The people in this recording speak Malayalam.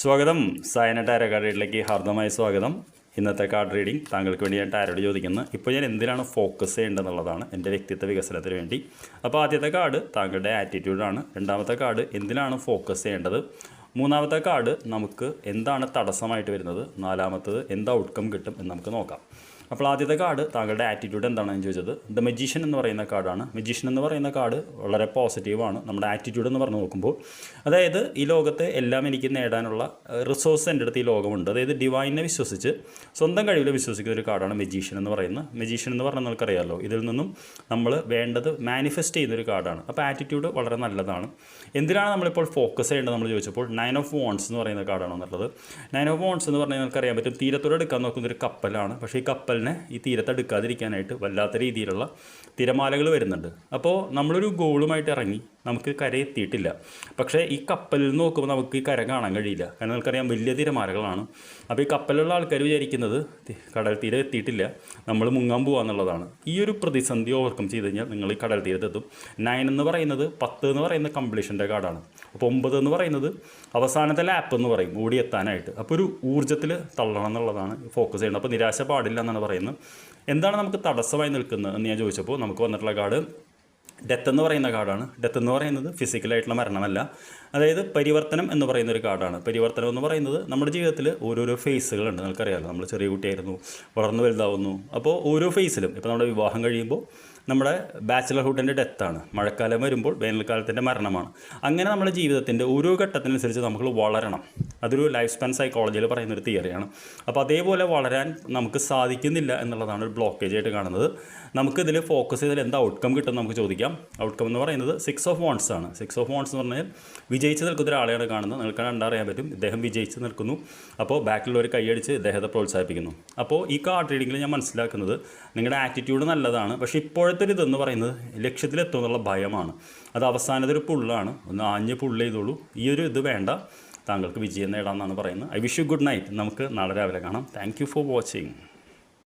സ്വാഗതം. സായന ടാരോ കാർഡ് റീഡിലേക്ക് ഹാർദമായ സ്വാഗതം. ഇന്നത്തെ കാർഡ് റീഡിംഗ് താങ്കൾക്ക് വേണ്ടി ഞാൻ ടാരോട് ചോദിക്കുന്നത് ഇപ്പോൾ ഞാൻ എന്തിനാണ് ഫോക്കസ് ചെയ്യേണ്ടതെന്നുള്ളതാണ് എന്റെ വ്യക്തിത്വ വികസനത്തിന് വേണ്ടി. അപ്പോൾ ആദ്യത്തെ കാർഡ് താങ്കളുടെ ആറ്റിറ്റ്യൂഡാണ് രണ്ടാമത്തെ കാർഡ് എന്തിനാണ് ഫോക്കസ് ചെയ്യേണ്ടത്? മൂന്നാമത്തെ കാർഡ് നമുക്ക് എന്താണ് തടസ്സമായിട്ട് വരുന്നത്? നാലാമത്തത് എന്ത് ഔട്ട്കം കിട്ടും എന്ന് നമുക്ക് നോക്കാം. അപ്പോൾ ആദ്യത്തെ കാർഡ് താങ്കളുടെ ആറ്റിറ്റ്യൂഡ് എന്താണെന്ന് ചോദിച്ചത്. ദ മെജീഷ്യൻ എന്ന് പറയുന്ന കാർഡാണ് മെജീഷ്യൻ എന്ന് പറയുന്ന കാർഡ് വളരെ പോസിറ്റീവാണ് നമ്മുടെ ആറ്റിറ്റ്യൂഡ് എന്ന് പറഞ്ഞു നോക്കുമ്പോൾ. അതായത് ഈ ലോകത്തെ എല്ലാം എനിക്ക് നേടാനുള്ള റിസോഴ്സ് എന്റെ അടുത്ത് ഈ ലോകമുണ്ട്. അതായത് ഡിവൈനെ വിശ്വസിച്ച് സ്വന്തം കഴിവിൽ വിശ്വസിക്കുന്ന ഒരു കാർഡാണ് മെജീഷ്യൻ എന്ന് പറയുന്നത്. മെജീഷ്യൻ എന്ന് പറഞ്ഞാൽ നിങ്ങൾക്കറിയാമല്ലോ ഇതിൽ നിന്നും നമ്മൾ വേണ്ടത് മാനിഫെസ്റ്റ് ചെയ്യുന്ന ഒരു കാർഡാണ് അപ്പോൾ ആറ്റിറ്റ്യൂഡ് വളരെ നല്ലതാണ്. എന്തിനാണ് നമ്മളിപ്പോൾ ഫോക്കസ് ചെയ്യേണ്ടത് നമ്മൾ ചോദിച്ചപ്പോൾ നയൻ ഓഫ് വോൺസ് എന്ന് പറയുന്ന കാർഡാണ് എന്നുള്ളത് നയൻ ഓഫ് വോൺസ് എന്ന് പറഞ്ഞാൽ നിങ്ങൾക്കറിയാൻ പറ്റും തീരത്തോടെ എടുക്കാൻ നോക്കുന്ന ഒരു കപ്പലാണ്. പക്ഷേ ഈ കപ്പലിനെ ഈ തീരത്തെടുക്കാതിരിക്കാനായിട്ട് വല്ലാത്ത രീതിയിലുള്ള തിരമാലകൾ വരുന്നുണ്ട്. അപ്പോൾ നമ്മളൊരു ഗോളുമായിട്ട് ഇറങ്ങി നമുക്ക് കര എത്തിയിട്ടില്ല പക്ഷേ ഈ കപ്പലിൽ നിന്ന് നോക്കുമ്പോൾ നമുക്ക് ഈ കര കാണാൻ കഴിയില്ല. കാരണം നമുക്കറിയാം വലിയ തിരമാലകളാണ്. അപ്പോൾ ഈ കപ്പലുള്ള ആൾക്കാർ വിചാരിക്കുന്നത് കടൽ തീരം എത്തിയിട്ടില്ല. നമ്മൾ മുങ്ങാൻ പോകാന്നുള്ളതാണ് ഈ ഒരു പ്രതിസന്ധി ഓവർകം ചെയ്ത് കഴിഞ്ഞാൽ നിങ്ങൾ ഈ കടൽ തീരത്തെത്തും. നയൻ എന്ന് പറയുന്നത് പത്ത് എന്ന് പറയുന്ന കംപ്ലീഷന്റെ കാർഡാണ് അപ്പോൾ ഒമ്പത് എന്ന് പറയുന്നത് അവസാനത്തെ ലാപ്പ് എന്ന് പറയും ഓടിയെത്താനായിട്ട് അപ്പോൾ ഒരു ഊർജത്തിൽ തള്ളണം എന്നുള്ളതാണ് ഫോക്കസ് ചെയ്യുന്നത്. അപ്പോൾ നിരാശ പാടില്ല എന്നാണ് പറയുന്നത്. എന്താണ് നമുക്ക് തടസ്സമായി നിൽക്കുന്നത് എന്ന് ഞാൻ ചോദിച്ചപ്പോൾ നമുക്ക് വന്നിട്ടുള്ള കാർഡ് ഡെത്ത് എന്ന് പറയുന്ന കാർഡാണ്. ഡെത്ത് എന്ന് പറയുന്നത് ഫിസിക്കലായിട്ടുള്ള മരണമല്ല. അതായത് പരിവർത്തനം എന്ന് പറയുന്ന ഒരു കാർഡാണ്. പരിവർത്തനം എന്ന് പറയുന്നത് നമ്മുടെ ജീവിതത്തിൽ ഓരോരോ ഫേസുകളുണ്ട് നമുക്കറിയാമല്ലോ നമ്മൾ ചെറിയ കുട്ടിയായിരുന്നു വളർന്നു വലുതാവുന്നു. അപ്പോൾ ഓരോ ഫേസിലും ഇപ്പോൾ നമ്മുടെ വിവാഹം കഴിയുമ്പോൾ നമ്മുടെ ബാച്ചിലർഹുഡിന്റെ ഡെത്താണ് മഴക്കാലം വരുമ്പോൾ വേനൽക്കാലത്തിന്റെ മരണമാണ്. അങ്ങനെ നമ്മുടെ ജീവിതത്തിന്റെ ഓരോ ഘട്ടത്തിനനുസരിച്ച് നമുക്ക് വളരണം. അതൊരു ലൈഫ് സ്പാൻ സൈക്കോളജിയിൽ പറയുന്ന ഒരു തിയറിയാണ് അപ്പോൾ അതേപോലെ വളരാൻ നമുക്ക് സാധിക്കുന്നില്ല എന്നുള്ളതാണ് ഒരു ബ്ലോക്കേജ് ആയിട്ട് കാണുന്നത്. നമുക്കിതിൽ ഫോക്കസ് ചെയ്താൽ എന്താ ഔട്ട്കം കിട്ടും നമുക്ക് ചോദിക്കാം. ഔട്ട്കം എന്ന് പറയുന്നത് സിക്സ് ഓഫ് വോൺസ് ആണ്. സിക്സ് ഓഫ് വോൺസ് എന്ന് പറഞ്ഞാൽ വിജയിച്ച് നിൽക്കുന്ന ഒരാളെയാണ് കാണുന്നത്. നിങ്ങൾക്ക് കണ്ടറിയാൻ പറ്റും. ഇദ്ദേഹം വിജയിച്ച് നിൽക്കുന്നു. അപ്പോൾ ബാക്കിലുള്ളവർ കൈയടിച്ച് ഇദ്ദേഹത്തെ പ്രോത്സാഹിപ്പിക്കുന്നു. അപ്പോൾ ഈ കാർഡ് റീഡിങ്ങിൽ ഞാൻ മനസ്സിലാക്കുന്നത് നിങ്ങളുടെ ആറ്റിറ്റ്യൂഡ് നല്ലതാണ്. പക്ഷേ ഇപ്പോഴത്തെ ഒരു ഇതെന്ന് പറയുന്നത് ലക്ഷ്യത്തിലെത്തും എന്നുള്ള ഭയമാണ്. അത് അവസാനത്തെ ഒരു പുള്ളാണ് ഒന്ന് ആഞ്ഞ് പുള്ള് ഈ ഒരു ഇത് വേണ്ട. താങ്കൾക്ക് വിജയം നേടാമെന്നാണ് പറയുന്നത്. I wish you good night. നമുക്ക് നാളെ രാവിലെ കാണാം. Thank for watching.